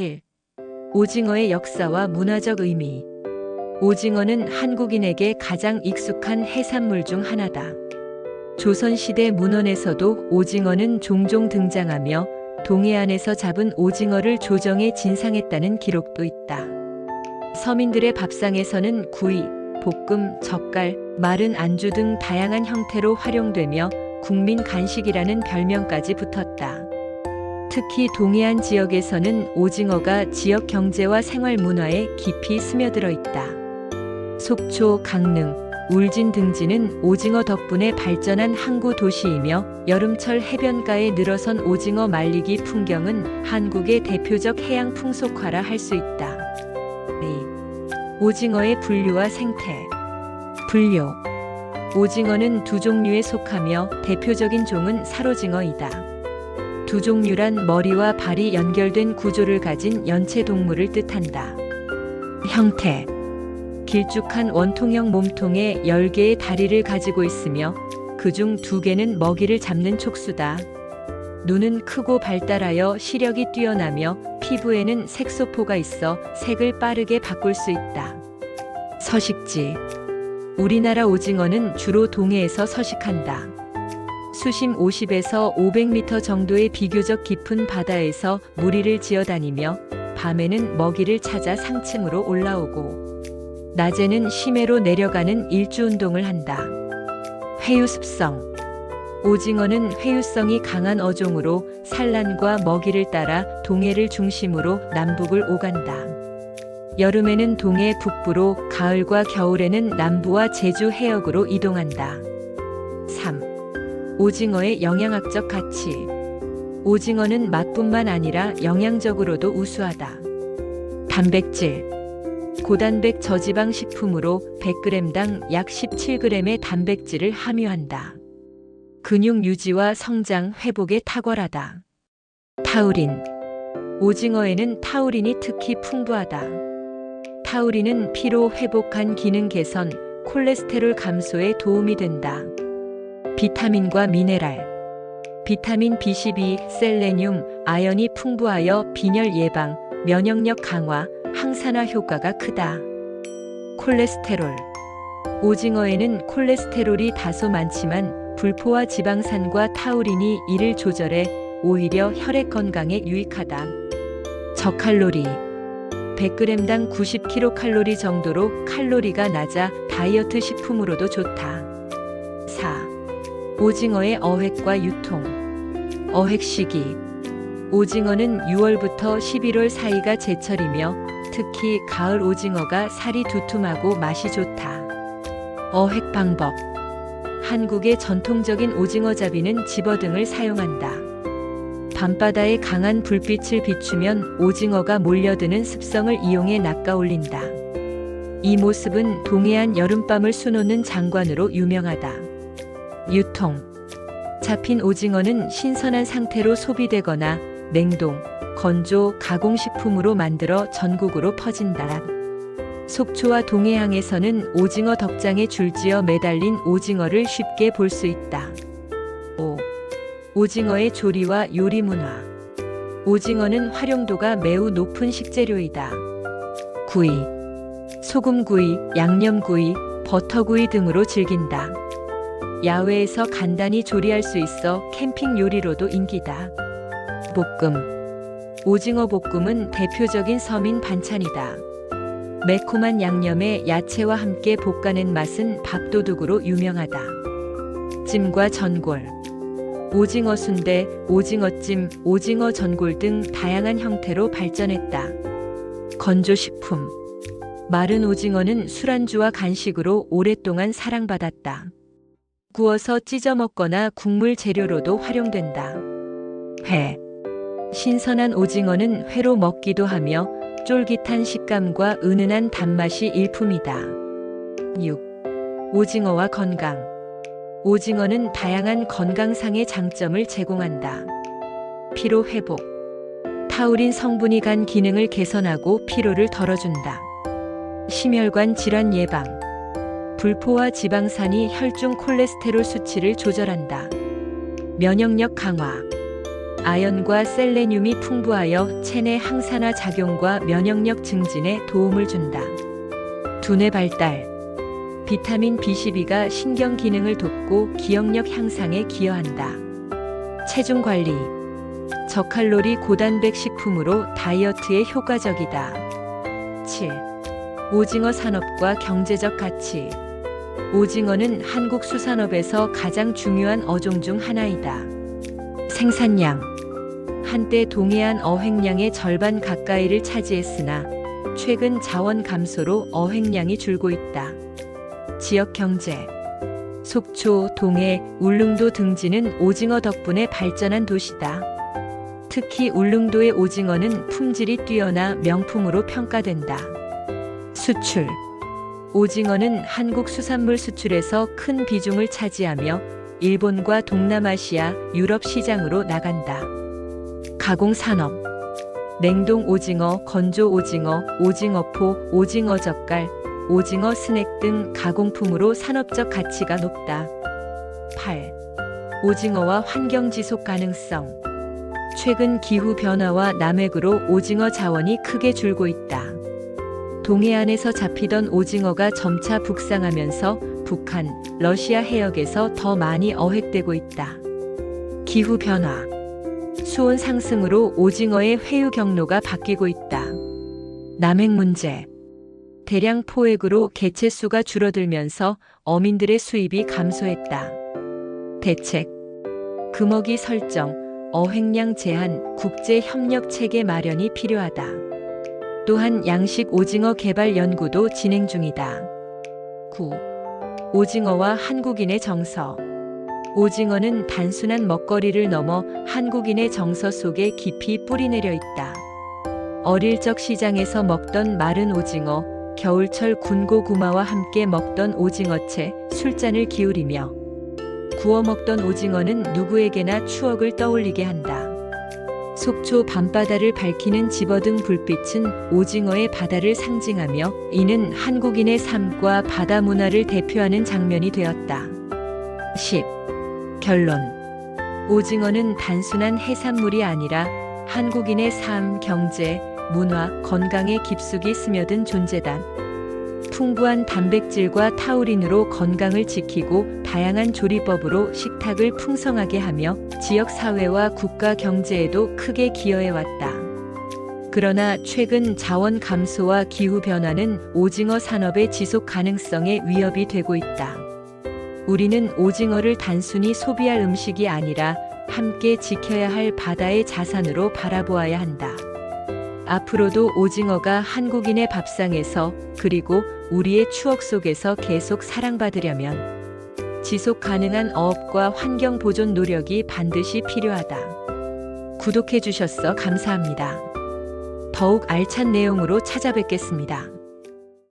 1. 오징어의 역사와 문화적 의미. 오징어는 한국인에게 가장 익숙한 해산물 중 하나다. 조선시대 문헌에서도 오징어는 종종 등장하며 동해안에서 잡은 오징어를 조정에 진상했다는 기록도 있다. 서민들의 밥상에서는 구이, 볶음, 젓갈, 마른 안주 등 다양한 형태로 활용되며 국민 간식이라는 별명까지 붙었다. 특히 동해안 지역에서는 오징어가 지역 경제와 생활 문화에 깊이 스며들어 있다. 속초, 강릉, 울진 등지는 오징어 덕분에 발전한 항구 도시이며 여름철 해변가에 늘어선 오징어 말리기 풍경은 한국의 대표적 해양 풍속화라 할 수 있다. 2. 오징어의 분류와 생태. 분류. 오징어는 두 종류에 속하며 대표적인 종은 살오징어이다. 두 종류란 머리와 발이 연결된 구조를 가진 연체 동물을 뜻한다. 형태. 길쭉한 원통형 몸통에 10개의 다리를 가지고 있으며 그중 두 개는 먹이를 잡는 촉수다. 눈은 크고 발달하여 시력이 뛰어나며 피부에는 색소포가 있어 색을 빠르게 바꿀 수 있다. 서식지. 우리나라 오징어는 주로 동해에서 서식한다. 수심 50에서 500m 정도의 비교적 깊은 바다에서 무리를 지어 다니며 밤에는 먹이를 찾아 상층으로 올라오고 낮에는 심해로 내려가는 일주 운동을 한다. 회유 습성. 오징어는 회유성이 강한 어종으로 산란과 먹이를 따라 동해를 중심으로 남북을 오간다. 여름에는 동해 북부로, 가을과 겨울에는 남부와 제주 해역으로 이동한다. 3. 오징어의 영양학적 가치. 오징어는 맛뿐만 아니라 영양적으로도 우수하다. 단백질. 고단백 저지방 식품으로 100g당 약 17g의 단백질을 함유한다. 근육 유지와 성장, 회복에 탁월하다. 타우린. 오징어에는 타우린이 특히 풍부하다. 타우린은 피로 회복한 기능 개선, 콜레스테롤 감소에 도움이 된다. 비타민과 미네랄. 비타민 B12, 셀레늄, 아연이 풍부하여 빈혈 예방, 면역력 강화, 항산화 효과가 크다. 콜레스테롤. 오징어에는 콜레스테롤이 다소 많지만 불포화 지방산과 타우린이 이를 조절해 오히려 혈액 건강에 유익하다. 저칼로리. 100g당 90kcal 정도로 칼로리가 낮아 다이어트 식품으로도 좋다. 4. 오징어의 어획과 유통. 어획 시기. 오징어는 6월부터 11월 사이가 제철이며 특히 가을 오징어가 살이 두툼하고 맛이 좋다. 어획 방법. 한국의 전통적인 오징어 잡이는 집어등을 사용한다. 밤바다의 강한 불빛을 비추면 오징어가 몰려드는 습성을 이용해 낚아올린다. 이 모습은 동해안 여름밤을 수놓는 장관으로 유명하다. 유통. 잡힌 오징어는 신선한 상태로 소비되거나 냉동, 건조, 가공식품으로 만들어 전국으로 퍼진다. 속초와 동해항에서는 오징어 덕장에 줄지어 매달린 오징어를 쉽게 볼 수 있다. 5. 오징어의 조리와 요리 문화. 오징어는 활용도가 매우 높은 식재료이다. 구이, 소금구이, 양념구이, 버터구이 등으로 즐긴다. 야외에서 간단히 조리할 수 있어 캠핑 요리로도 인기다. 볶음. 오징어 볶음은 대표적인 서민 반찬이다. 매콤한 양념에 야채와 함께 볶아낸 맛은 밥도둑으로 유명하다. 찜과 전골. 오징어 순대, 오징어찜, 오징어 전골 등 다양한 형태로 발전했다. 건조식품. 마른 오징어는 술안주와 간식으로 오랫동안 사랑받았다. 구워서 찢어 먹거나 국물 재료로도 활용된다. 회. 신선한 오징어는 회로 먹기도 하며 쫄깃한 식감과 은은한 단맛이 일품이다. 6. 오징어와 건강. 오징어는 다양한 건강상의 장점을 제공한다. 피로 회복. 타우린 성분이 간 기능을 개선하고 피로를 덜어준다. 심혈관 질환 예방. 불포화 지방산이 혈중 콜레스테롤 수치를 조절한다. 면역력 강화. 아연과 셀레늄이 풍부하여 체내 항산화 작용과 면역력 증진에 도움을 준다. 두뇌 발달. 비타민 B12가 신경 기능을 돕고 기억력 향상에 기여한다. 체중 관리. 저칼로리 고단백 식품으로 다이어트에 효과적이다. 7. 오징어 산업과 경제적 가치. 오징어는 한국 수산업에서 가장 중요한 어종 중 하나이다. 생산량. 한때 동해안 어획량의 절반 가까이를 차지했으나 최근 자원 감소로 어획량이 줄고 있다. 지역 경제. 속초, 동해, 울릉도 등지는 오징어 덕분에 발전한 도시다. 특히 울릉도의 오징어는 품질이 뛰어나 명품으로 평가된다. 수출. 오징어는 한국 수산물 수출에서 큰 비중을 차지하며 일본과 동남아시아, 유럽 시장으로 나간다. 가공 산업. 냉동 오징어, 건조 오징어, 오징어포, 오징어 젓갈, 오징어 스낵 등 가공품으로 산업적 가치가 높다. 8. 오징어와 환경 지속 가능성. 최근 기후 변화와 남획으로 오징어 자원이 크게 줄고 있다. 동해안에서 잡히던 오징어가 점차 북상하면서 북한, 러시아 해역에서 더 많이 어획되고 있다. 기후 변화. 수온 상승으로 오징어의 회유 경로가 바뀌고 있다. 남획 문제. 대량 포획으로 개체 수가 줄어들면서 어민들의 수입이 감소했다. 대책. 금어기 설정, 어획량 제한, 국제 협력 체계 마련이 필요하다. 또한 양식 오징어 개발 연구도 진행 중이다. 9. 오징어와 한국인의 정서. 오징어는 단순한 먹거리를 넘어 한국인의 정서 속에 깊이 뿌리내려 있다. 어릴 적 시장에서 먹던 마른 오징어, 겨울철 군고구마와 함께 먹던 오징어채, 술잔을 기울이며 구워 먹던 오징어는 누구에게나 추억을 떠올리게 한다. 속초 밤바다를 밝히는 집어등 불빛은 오징어의 바다를 상징하며 이는 한국인의 삶과 바다 문화를 대표하는 장면이 되었다. 10. 결론. 오징어는 단순한 해산물이 아니라 한국인의 삶, 경제, 문화, 건강에 깊숙이 스며든 존재다. 풍부한 단백질과 타우린으로 건강을 지키고 다양한 조리법으로 식탁을 풍성하게 하며 지역 사회와 국가 경제에도 크게 기여해 왔다. 그러나 최근 자원 감소와 기후 변화는 오징어 산업의 지속 가능성에 위협이 되고 있다. 우리는 오징어를 단순히 소비할 음식이 아니라 함께 지켜야 할 바다의 자산으로 바라보아야 한다. 앞으로도 오징어가 한국인의 밥상에서 그리고 우리의 추억 속에서 계속 사랑받으려면 지속 가능한 어업과 환경 보존 노력이 반드시 필요하다. 구독해 주셔서 감사합니다. 더욱 알찬 내용으로 찾아뵙겠습니다.